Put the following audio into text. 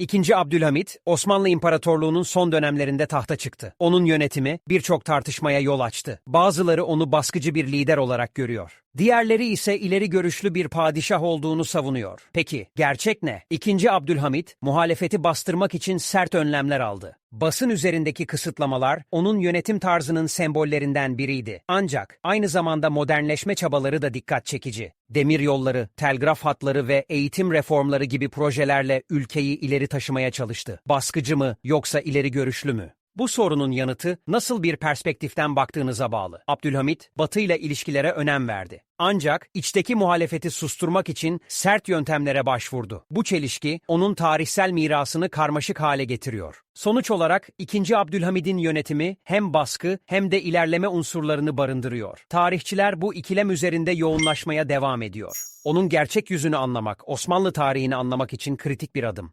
İkinci Abdülhamit, Osmanlı İmparatorluğu'nun son dönemlerinde tahta çıktı. Onun yönetimi birçok tartışmaya yol açtı. Bazıları onu baskıcı bir lider olarak görüyor. Diğerleri ise ileri görüşlü bir padişah olduğunu savunuyor. Peki, gerçek ne? İkinci Abdülhamit, muhalefeti bastırmak için sert önlemler aldı. Basın üzerindeki kısıtlamalar onun yönetim tarzının sembollerinden biriydi. Ancak aynı zamanda modernleşme çabaları da dikkat çekici. Demir yolları, telgraf hatları ve eğitim reformları gibi projelerle ülkeyi ileri taşımaya çalıştı. Baskıcı mı yoksa ileri görüşlü mü? Bu sorunun yanıtı nasıl bir perspektiften baktığınıza bağlı. Abdülhamit, Batı ile ilişkilere önem verdi. Ancak içteki muhalefeti susturmak için sert yöntemlere başvurdu. Bu çelişki onun tarihsel mirasını karmaşık hale getiriyor. Sonuç olarak 2. Abdülhamid'in yönetimi hem baskı hem de ilerleme unsurlarını barındırıyor. Tarihçiler bu ikilem üzerinde yoğunlaşmaya devam ediyor. Onun gerçek yüzünü anlamak, Osmanlı tarihini anlamak için kritik bir adım.